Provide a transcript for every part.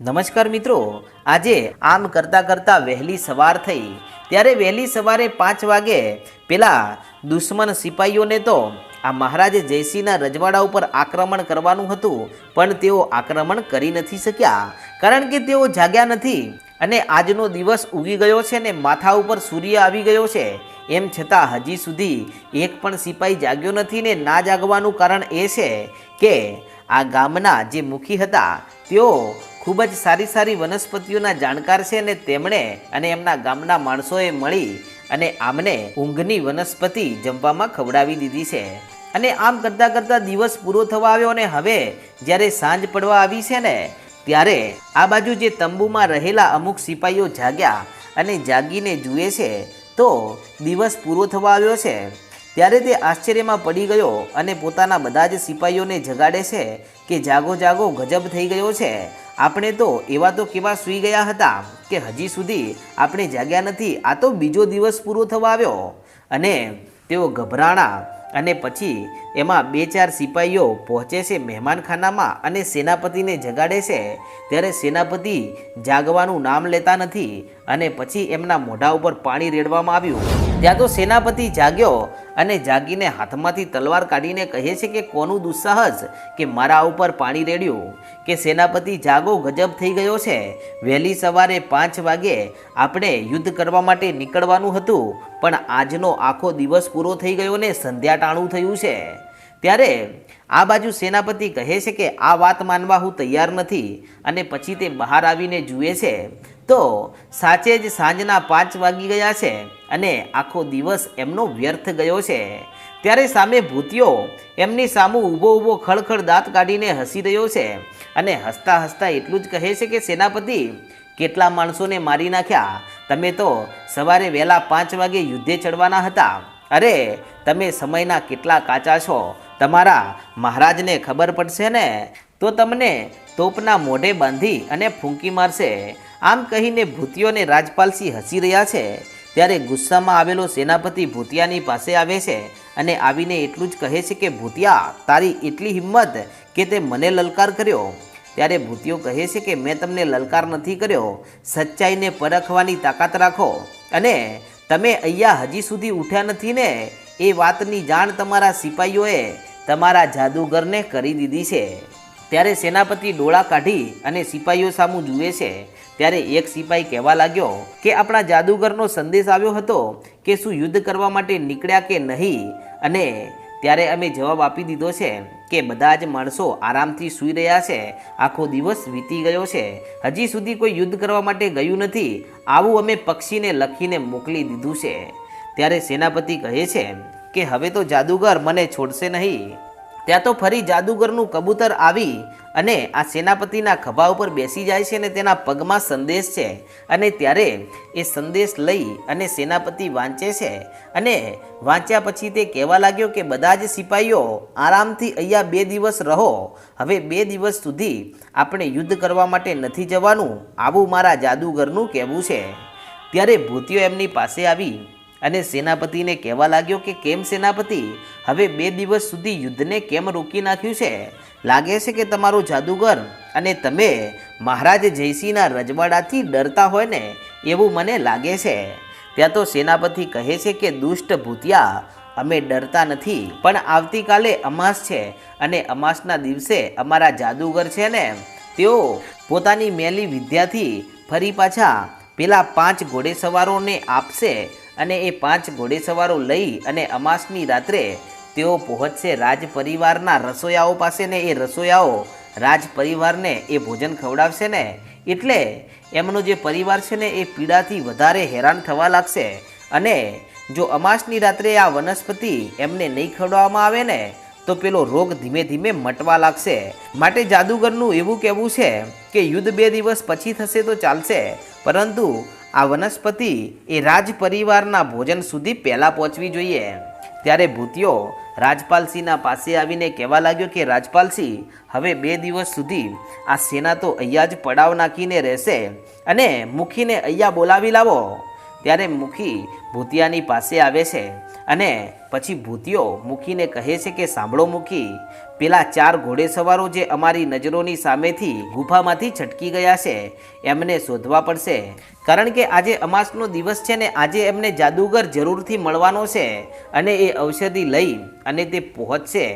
નમસ્કાર મિત્રો, આજે આમ કરતાં કરતાં વહેલી સવાર થઈ. ત્યારે વહેલી સવારે પાંચ વાગે પેલા દુશ્મન સિપાહીઓને તો આ મહારાજે જયસિંહના રજવાડા ઉપર આક્રમણ કરવાનું હતું, પણ તેઓ આક્રમણ કરી નથી શક્યા. કારણ કે તેઓ જાગ્યા નથી અને આજનો દિવસ ઉગી ગયો છે ને માથા ઉપર સૂર્ય આવી ગયો છે. એમ છતાં હજી સુધી એક પણ સિપાહી જાગ્યો નથી ને ના જાગવાનું કારણ એ છે કે આ ગામના જે મુખી હતા, તેઓ ખૂબ જ સારી સારી વનસ્પતિઓના જાણકાર છે અને તેમણે અને એમના ગામના માણસોએ મળી અને આમને ઊંઘની વનસ્પતિ જમવામાં ખવડાવી દીધી છે. અને આમ કરતાં કરતાં દિવસ પૂરો થવા આવ્યો અને હવે જ્યારે સાંજ પડવા આવી છે ને, ત્યારે આ બાજુ જે તંબુમાં રહેલા અમુક સિપાહીઓ જાગ્યા અને જાગીને જુએ છે, તો દિવસ પૂરો થવા આવ્યો છે. ત્યારે તે આશ્ચર્યમાં પડી ગયો અને પોતાના બધા જ સિપાહીઓને જગાડે છે કે જાગો જાગો ગજબ થઈ ગયો છે. આપણે તો એવા તો કેવા સૂઈ ગયા હતા કે હજી સુધી આપણે જાગ્યા નથી. આ તો બીજો દિવસ પૂરો થવા આવ્યો. અને તેઓ ગભરાણા અને પછી એમાં બે ચાર સિપાહીઓ પહોંચે છે મહેમાનખાનામાં અને સેનાપતિને જગાડે છે. ત્યારે સેનાપતિ જાગવાનું નામ લેતા નથી અને પછી એમના મોઢા ઉપર પાણી રેડવામાં આવ્યું. ત્યાં તો સેનાપતિ જાગ્યો અને જાગીને હાથમાંથી તલવાર કાઢીને કહે છે કે કોનું દુસ્સાહસ કે મારા ઉપર પાણી રેડ્યું? કે સેનાપતિ જાગો, ગજબ થઈ ગયો છે? વહેલી સવારે પાંચ વાગે આપણે યુદ્ધ કરવા માટે નીકળવાનું હતું, પણ આજનો આખો દિવસ પૂરો થઈ ગયો ને સંધ્યા ટાણું થયું છે. ત્યારે આ બાજુ સેનાપતિ કહે છે કે આ વાત માનવા હું તૈયાર નથી અને પછી તે બહાર આવીને જુએ છે. તો સાચે જ સાંજના પાંચ વાગી ગયા છે અને આખો દિવસ એમનો વ્યર્થ ગયો છે. ત્યારે સામે ભૂતિયો એમની સામું ઊભો ઊભો ખળખળ દાંત કાઢીને હસી રહ્યો છે અને હસતા હસતા એટલું જ કહે છે કે, સેનાપતિ, કેટલા માણસોને મારી નાખ્યા? તમે તો સવારે વહેલા પાંચ વાગે યુદ્ધે ચડવાના હતા. અરે, તમે સમયના કેટલા કાચા છો. તમારા મહારાજને ખબર પડશે ને? તો તમને તોપના મોઢે બાંધી અને ફૂંકી મારશે. આમ કહીને ભૂતિયોને રાજપાલસિંહ હસી રહ્યા છે. ત્યારે ગુસ્સામાં આવેલો સેનાપતિ ભૂતિયાની પાસે આવે છે અને આવીને એટલું જ કહે છે કે, ભૂતિયા, તારી એટલી હિંમત કે તે મને લલકાર કર્યો. ત્યારે ભૂતિયો કહે છે કે, મેં તમને લલકાર નથી કર્યો. સચ્ચાઈને પરખવાની તાકાત રાખો. અને તમે અહીંયા હજી સુધી ઉઠ્યા નથી ને, એ વાતની જાણ તમારા સિપાહીઓએ તમારા જાદુગરને કરી દીધી છે. ત્યારે સેનાપતિ ડોળા કાઢી અને સિપાહીઓ સામું જુએ છે, ત્યારે એક સિપાહી કહેવા લાગ્યો કે આપણા જાદુગરનો સંદેશ આવ્યો હતો કે શું યુદ્ધ કરવા માટે નીકળ્યા કે નહીં? અને ત્યારે અમે જવાબ આપી દીધો છે કે બધા જ માણસો આરામથી સૂઈ રહ્યા છે, આખો દિવસ વીતી ગયો છે. હજી સુધી કોઈ યુદ્ધ કરવા માટે ગયું નથી, આવું અમે પક્ષીને લખીને મોકલી દીધું છે. ત્યારે સેનાપતિ કહે છે કે હવે તો જાદુગર મને છોડશે નહીં. ત્યાં તો ફરી જાદુગરનું કબૂતર આવી અને આ સેનાપતિના ખભા ઉપર બેસી જાય છે અને તેના પગમાં સંદેશ છે. અને ત્યારે એ સંદેશ લઈ અને સેનાપતિ વાંચે છે. અને વાંચ્યા પછી તે કહેવા લાગ્યો કે, બધા જ સિપાહીઓ આરામથી અહીંયા બે દિવસ રહો. હવે બે દિવસ સુધી આપણે યુદ્ધ કરવા માટે નથી જવાનું. આવું મારા જાદુગરનું કહેવું છે. ત્યારે ભૂતિઓ એમની પાસે આવી અને સેનાપતિને કહેવા લાગ્યો કે, કેમ સેનાપતિ? હવે બે દિવસ સુધી યુદ્ધને કેમ રોકી નાખ્યું છે? લાગે છે કે તમારો જાદુગર અને તમે મહારાજ જયસિંહના રજવાડાથી ડરતા હોય ને, એવું મને લાગે છે. ત્યાં તો સેનાપતિ કહે છે કે, દુષ્ટ ભૂતિયા, અમે ડરતા નથી, પણ આવતીકાલે અમાસ છે અને અમાસના દિવસે અમારા જાદુગર છે ને, તેઓ પોતાની મેલી વિદ્યાથી ફરી પાછા પેલા પાંચ ઘોડેસવારોને આપશે અને એ પાંચ ઘોડેસવારો લઈ અને અમાસની રાત્રે તેઓ પહોંચશે રાજ પરિવારના રસોયાઓ પાસે ને એ રસોયાઓ રાજ પરિવારને એ ભોજન ખવડાવશે ને. એટલે એમનો જે પરિવાર છે ને, એ પીડાથી વધારે હેરાન થવા લાગશે. અને જો અમાસની રાત્રે આ વનસ્પતિ એમને નહીં ખવડાવવામાં આવે ને, તો પેલો રોગ ધીમે ધીમે મટવા લાગશે. માટે જાદુગરનું એવું કહેવું છે કે, યુદ્ધ બે દિવસ પછી થશે તો ચાલશે. પરંતુ આ વનસ્પતિ એ રાજ પરિવારના ભોજન સુધી પહેલાં પહોંચવી જોઈએ. ત્યારે ભૂતિયો રાજપાલસિંહના પાસે આવીને કહેવા લાગ્યો કે રાજપાલસિંહ હવે બે દિવસ સુધી આ સેના તો અહીંયા જ પડાવ નાખીને રહેશે અને મુખીને અહીંયા બોલાવી લાવો. ત્યારે મુખી ભૂતિયાની પાસે આવે છે અને પછી ભૂતિયો મૂકીને કહે છે કે સાંભળો મૂકી. પેલા ચાર ઘોડેસવારો જે અમારી નજરોની સામેથી ગુફામાંથી છટકી ગયા છે, એમને શોધવા પડશે. કારણ કે આજે અમાસનો દિવસ છે ને આજે એમને જાદુગર જરૂરથી મળવાનો છે અને એ ઔષધિ લઈ અને તે પહોંચશે.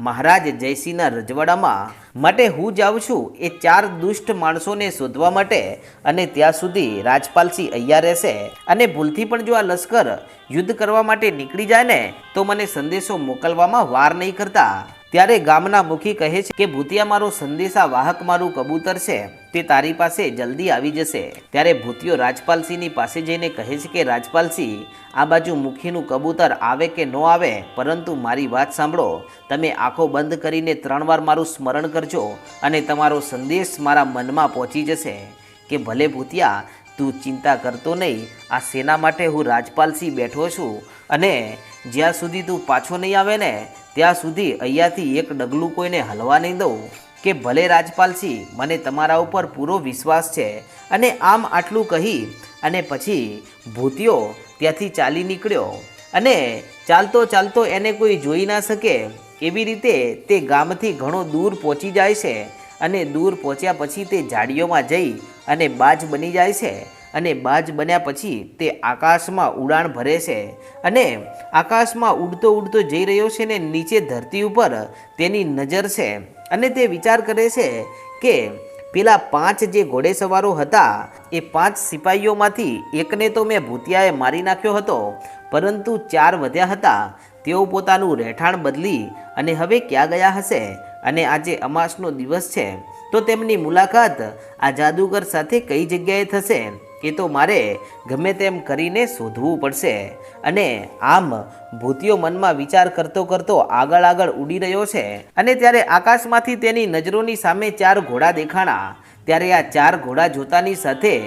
મહારાજ જયસિંહના રજવાડામાં. માટે હું જાઉં છું એ ચાર દુષ્ટ માણસોને શોધવા માટે અને ત્યાં સુધી રાજપાલસિંહ અહીંયા રહેશે. અને ભૂલથી પણ જો આ લશ્કર યુદ્ધ કરવા માટે નીકળી જાય ને તો મને સંદેશો મોકલવામાં વાર નહીં કરતા. ત્યારે ગામના મુખી કહે છે કે, ભૂતિયા મારો સંદેશા વાહક મારું કબૂતર છે. તે તારી પાસે જલ્દી આવી જશે. ત્યારે ભૂતિયો રાજપાલસિંહની પાસે જઈને કહે છે કે, રાજપાલસિંહ, આ બાજુ મુખીનું કબૂતર આવે કે ન આવે? પરંતુ મારી વાત સાંભળો. તમે આંખો બંધ કરીને ત્રણ વાર મારું સ્મરણ કરજો અને તમારો સંદેશ મારા મનમાં પહોંચી જશે. કે, ભલે ભૂતિયા, તું ચિંતા કરતો નહીં. આ સેના માટે હું રાજપાલસિંહ બેઠો છું અને જ્યાં સુધી તું પાછો નહીં આવે ને, ત્યાં સુધી અહીંયાથી એક ડગલું કોઈને હલવા નહીં દઉં. કે ભલે રાજપાલસિંહ મને તમારા ઉપર પૂરો વિશ્વાસ છે. અને આમ આટલું કહી, અને પછી ભૂતિયો ત્યાંથી ચાલી નીકળ્યો. અને ચાલતો ચાલતો એને કોઈ જોઈ ના શકે એવી રીતે તે ગામથી ઘણો દૂર પહોંચી જાય છે. અને દૂર પહોંચ્યા પછી તે ઝાડીઓમાં જઈ અને બાજ બની જાય છે. અને બાજ બન્યા પછી તે આકાશમાં ઉડાણ ભરે છે અને આકાશમાં ઉડતો ઉડતો જઈ રહ્યો છે ને નીચે ધરતી ઉપર તેની નજર છે. અને તે વિચાર કરે છે કે પેલા પાંચ જે ઘોડેસવારો હતા, એ પાંચ સિપાહીઓમાંથી એકને તો મેં ભૂતિયાએ મારી નાખ્યો હતો, પરંતુ ચાર વધ્યા હતા. તેઓ પોતાનું રહેઠાણ બદલી અને હવે ક્યાં ગયા હશે? અને આજે અમાસનો દિવસ છે. તો તેમની મુલાકાત આ જાદુગર સાથે કઈ જગ્યાએ થશે? એ તો મારે ગમે તેમ કરીને શોધવું પડશે. અને આમ ભૂતિયો મનમાં વિચાર કરતો કરતો આગળ આગળ ઉડી રહ્યો છે. અને ત્યારે આકાશમાંથી તેની નજરોની સામે ચાર ઘોડા દેખાણા. ત્યારે આ ચાર ઘોડા જોતાની સાથે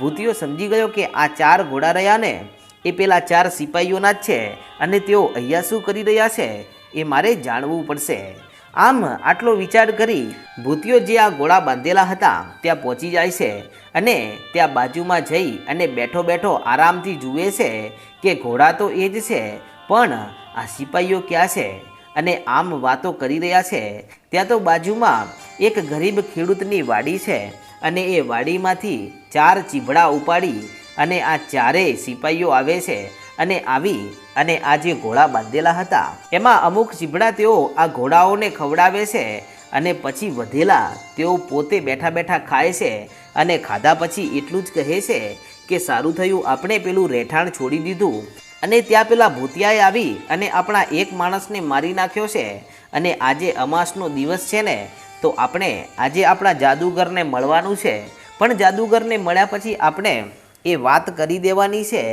ભૂતિયો સમજી ગયો કે આ ચાર ઘોડા રહ્યા ને એ પેલા ચાર સિપાહીઓના જ છે. અને તેઓ અહીંયા શું કરી રહ્યા છે એ મારે જાણવું પડશે. આમ આટલો વિચાર કરી ભૂતિયો જે આ ઘોડા બાંધેલા હતા ત્યાં પહોંચી જાય છે અને ત્યાં બાજુમાં જઈ અને બેઠો બેઠો આરામથી જુએ છે કે ઘોડા તો એ જ છે, પણ આ સિપાહીઓ ક્યાં છે? અને આમ વાતો કરી રહ્યા છે, ત્યાં તો બાજુમાં એક ગરીબ ખેડૂતની વાડી છે અને એ વાડીમાંથી ચાર ચીભડા ઉપાડી અને આ ચારેય સિપાહીઓ આવે છે અને આવી અને આ જે ઘોડા બાંધેલા હતા, એમાં અમુક ચીભડા તેઓ આ ઘોડાઓને ખવડાવે છે અને પછી વધેલા તેઓ પોતે બેઠા બેઠા ખાય છે અને ખાધા પછી એટલું જ કહે છે કે સારું થયું, આપણે પેલું રહેઠાણ છોડી દીધું. અને ત્યાં પેલા ભૂતિયાએ આવી અને આપણા એક માણસને મારી નાખ્યો છે. અને આજે અમાસનો દિવસ છે ને, તો આપણે આજે આપણા જાદુગરને મળવાનું છે. પણ જાદુગરને મળ્યા પછી આપણે એ વાત કરી દેવાની છે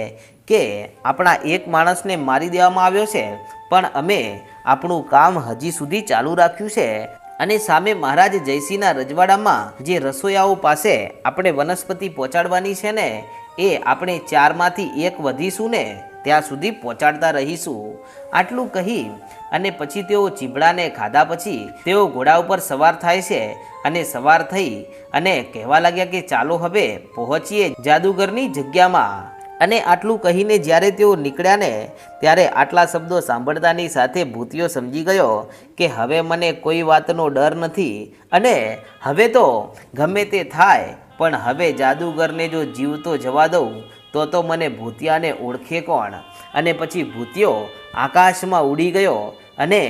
કે આપણા એક માણસને મારી દેવામાં આવ્યો છે, પણ અમે આપણું કામ હજી સુધી ચાલુ રાખ્યું છે. અને સામે મહારાજ જયસિંહના રજવાડામાં જે રસોઈયાઓ પાસે આપણે વનસ્પતિ પહોંચાડવાની છે ને, એ આપણે ચારમાંથી એક વધીશું ને, ત્યાં સુધી પહોંચાડતા રહીશું. આટલું કહી અને પછી તેઓ ચીબડાને ખાધા પછી તેઓ ઘોડા ઉપર સવાર થાય છે અને સવાર થઈ અને કહેવા લાગ્યા કે ચાલો હવે પહોંચીએ જાદુગરની જગ્યામાં. અને આટલું કહીને જ્યારે તેઓ નીકળ્યા ને, ત્યારે આટલા શબ્દો સાંભળતાની સાથે ભૂતિયો સમજી ગયો કે હવે મને કોઈ વાતનો ડર નથી અને હવે તો ગમે તે થાય, પણ હવે જાદુગરને જો જીવતો જવા દઉં, તો તો મને ભૂતિયાને ઓળખે કોણ? અને પછી ભૂતિયો આકાશમાં ઉડી ગયો અને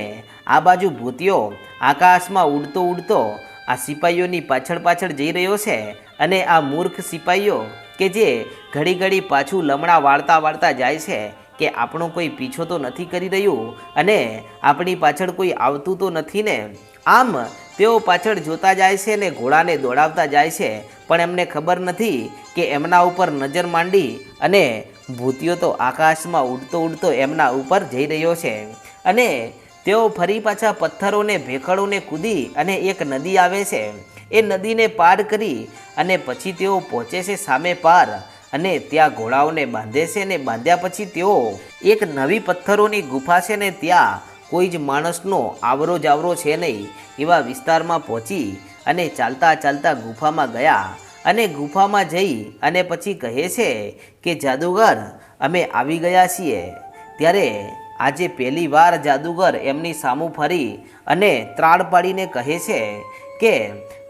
આ બાજુ ભૂતિયો આકાશમાં ઉડતો ઉડતો આ સિપાહીઓની પાછળ પાછળ જઈ રહ્યો છે અને આ મૂર્ખ સિપાહીઓ કે જે ઘડી ઘડી પાછું લમણા વાળતા વાળતા જાય છે કે આપણો કોઈ પીછો તો નથી કરી રહ્યું અને આપણી પાછળ કોઈ આવતું તો નથી ને? આમ તેઓ પાછળ જોતા જાય છે ને ઘોડાને દોડાવતા જાય છે, પણ એમને ખબર નથી કે એમના ઉપર નજર માંડી અને ભૂતિયો તો આકાશમાં ઉડતો ઉડતો એમના ઉપર જઈ રહ્યો છે. અને તેઓ ફરી પાછા પથ્થરોને, ભેખડોને કૂદી અને એક નદી આવે છે. એ નદીને પાર કરી અને પછી તેઓ પહોંચે છે સામે પાર. અને ત્યાં ઘોડાઓને બાંધે છે અને બાંધ્યા પછી તેઓ એક નવી પથ્થરોની ગુફા છે ને ત્યાં કોઈ જ માણસનો આવરો જાવરો છે નહીં એવા વિસ્તારમાં પહોંચી અને ચાલતા ચાલતા ગુફામાં ગયા. અને ગુફામાં જઈ અને પછી કહે છે કે, જાદુગર, અમે આવી ગયા છીએ. ત્યારે આજે પહેલી વાર જાદુગર એમની સામું ફરી અને ત્રાળ પાડીને કહે છે કે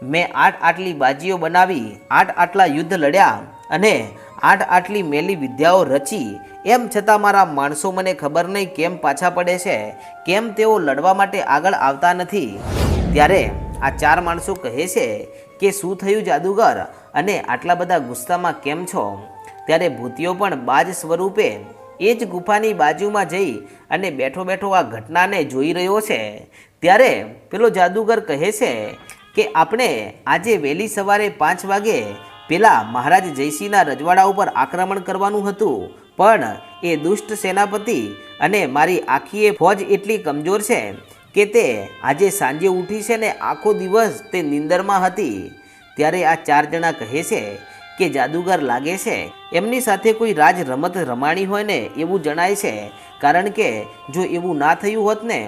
મેં આઠ આટલી બાજીઓ બનાવી, આઠ આટલા યુદ્ધ લડ્યા અને આઠ આટલી મેલી વિદ્યાઓ રચી. એમ છતાં મારા માણસો મને ખબર નહીં કેમ પાછા પડે છે, કેમ તેઓ લડવા માટે આગળ આવતા નથી. ત્યારે આ ચાર માણસો કહે છે કે, શું થયું જાદુગર? અને આટલા બધા ગુસ્સામાં કેમ છો? ત્યારે ભૂતિઓ પણ બાજ સ્વરૂપે એ જ ગુફાની બાજુમાં જઈ અને બેઠો બેઠો આ ઘટનાને જોઈ રહ્યો છે. ત્યારે પેલો જાદુગર કહે છે કે આપણે આજે વહેલી સવારે પાંચ વાગે પેલા મહારાજ જયસિંહના રજવાડા ઉપર આક્રમણ કરવાનું હતું. પણ એ દુષ્ટ સેનાપતિ અને મારી આખીએ ફોજ એટલી કમજોર છે કે તે આજે સાંજે ઉઠી છે ને આખો દિવસ તે નિંદરમાં હતી. ત્યારે આ ચાર જણા કહે છે કે જાદુગર લાગે છે. એમની સાથે કોઈ રાજ રમત રમાણી હોય ને એવું જણાય છે. કારણ કે જો એવું ના થયું હોત ને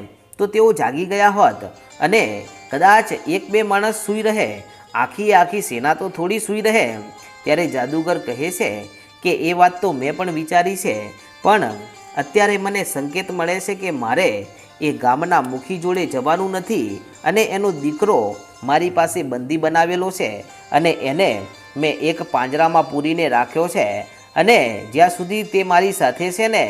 તો તેઓ જાગી ગયા હોત અને કદાચ એક બે માણસ સૂઈ રહે, આખી આખી સેના તો થોડી સૂઈ રહે. ત્યારે જાદુગર કહે છે કે, એ વાત તો મેં પણ વિચારી છે, પણ અત્યારે મને સંકેત મળે છે કે મારે એ ગામના મુખી જોડે જવાનું નથી અને એનો દીકરો મારી પાસે બંદી બનાવેલો છે અને એને મેં એક પાંજરામાં પૂરીને રાખ્યો છે અને જ્યાં સુધી તે મારી સાથે છે ને,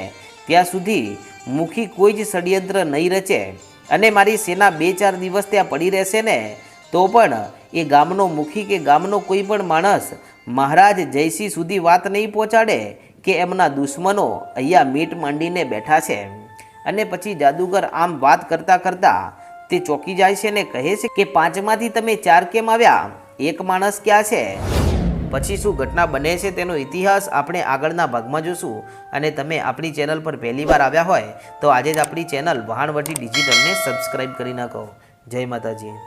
ત્યાં સુધી મુખી કોઈ જ ષડયંત્ર નહીં રચે અને મારી સેના બે ચાર દિવસ ત્યાં પડી રહેશે ને, તો પણ એ ગામનો મુખી કે ગામનો કોઈ પણ માણસ મહારાજ જયસિંહ સુધી વાત નહીં પહોંચાડે કે એમના દુશ્મનો અહીંયા મીટ માંડીને બેઠા છે. અને પછી જાદુગર આમ વાત કરતા કરતા તે ચોકી જાય છે ને કહે છે કે પાંચમાંથી તમે ચાર કેમ આવ્યા? એક માણસ ક્યાં છે? પછી શું ઘટના બને છે તેનો ઇતિહાસ આપણે આગળના ભાગમાં જોશું. અને તમે આપણી ચેનલ પર પહેલી વાર આવ્યા હોય તો આજે જ આપણી ચેનલ વહાણવટી ડિજિટલને સબસ્ક્રાઈબ કરી નાખો. જય માતાજી.